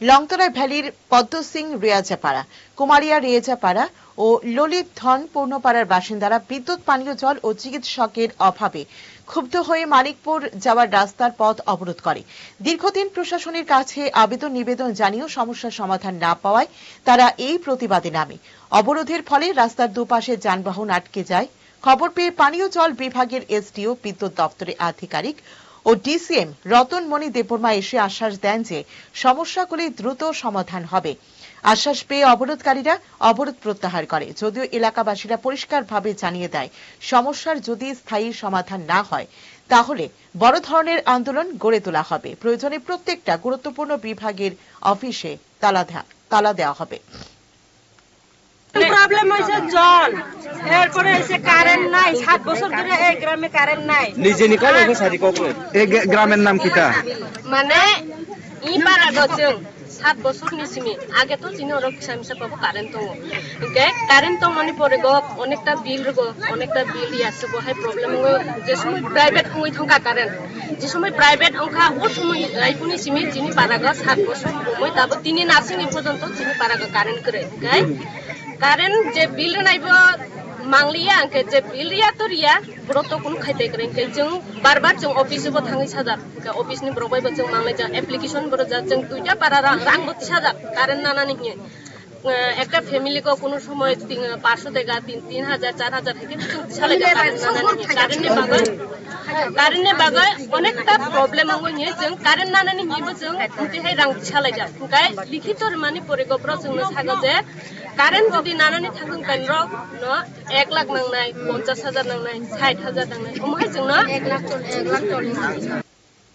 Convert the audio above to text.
লংতরা ভ্যালির পদ্ম সিং রেয়াজাপাড়া, কুমারিয়া রেয়াজাপাড়া ও ললিত ধন পূর্ণপাড়ার বাসিন্দারা বিদ্যুৎ, পানীয় জল ও চিকিৎসকের অভাবে ক্ষুব্ধ হয়ে মানিকপুর যাওয়ার রাস্তার পথ অবরোধ করে। দীর্ঘদিন প্রশাসনের কাছে আবেদন, নিবেদন জানিয়েও সমস্যার সমাধান না পাওয়ায় তারা এই প্রতিবাদে নামে। অবরোধের ফলে রাস্তার দুপাশে যানবাহন আটকে যায়। খবর পেয়ে পানীয় জল বিভাগের এসডিও, বিদ্যুৎ দপ্তরের আধিকারিক ও ডিসিএম রতনমণি দেববর্মা এসে আশ্বাস দেন যে সমস্যাগুলি দ্রুত সমাধান হবে। আশ্বাস পেয়ে অবরোধকারীরা অবরোধ প্রত্যাহার করে। যদিও এলাকাবাসীরা পরিষ্কারভাবে জানিয়ে দেয়, সমস্যার যদি স্থায়ী সমাধান না হয়, তাহলে বড় ধরনের আন্দোলন গড়ে তোলা হবে। প্রয়োজনে প্রত্যেকটা গুরুত্বপূর্ণ বিভাগের অফিসে তালা তালা দেওয়া হবে। জল এরপরে হয়েছে কারেন্ট নাই সাত বছর ধরে এই গ্রামে কারেন্ট নাই। নিজে নিকল ওকে সারি কখন এই গ্রামের নাম কিতা মানে ই পারা গজং সাত বছর নিছিমি আগে তো চিনি ওরা মিসা পাবো কারেন্ট ওকে কারেন্ট দङ মানে পরে গো অনেকটা বিল গো অনেকটা বিল আছে বহাই প্রবলেম যে সময় প্রাইভেট হই থাকা কারেন্ট যে সময় প্রাইভেট অংখা ও সময় আইপুনি সিমি চিনি পারা গো সাত বছর সময় তারপর তিনি নাসিনি পর্যন্ত চিনি পারা গো কারেন্ট করে গাই কারণ যে বিল নাইব মাংলিয়া আঙ্কে যে বিল রিয়া তো রিয়া ব্রত কোন খাইতে করে যেন বারবার যেন অফিস বো থাঙ্গি সাজার অফিস নি ব্রবাইব যেন মাংলাই যা অ্যাপ্লিকেশন বড় যা যেন দুইটা পারা রাং সাজার কারণ নানা একটা ফ্যামিলি কো কোনো সময় পাঁচশো টাকা তিন তিন হাজার চার হাজার থেকে। কারেন্টে বাগায় অনেকটা প্রবলেম আঙ্গো নিয়ে जों কারেন্ট নানানি নিবো जों গুটিহাই রাং সালাই যা গাই লিখিতর মানে পরিকল্পনা जोंनो সাগো যে কারেন্ট যদি নানানি থাকুন কেন এক লাখ নাংনাই পঞ্চাশ হাজার নাংনাই ষাট হাজার নাংনাই ওমাহাই जोंनो এক লাখ এক লাখ চল্লিশ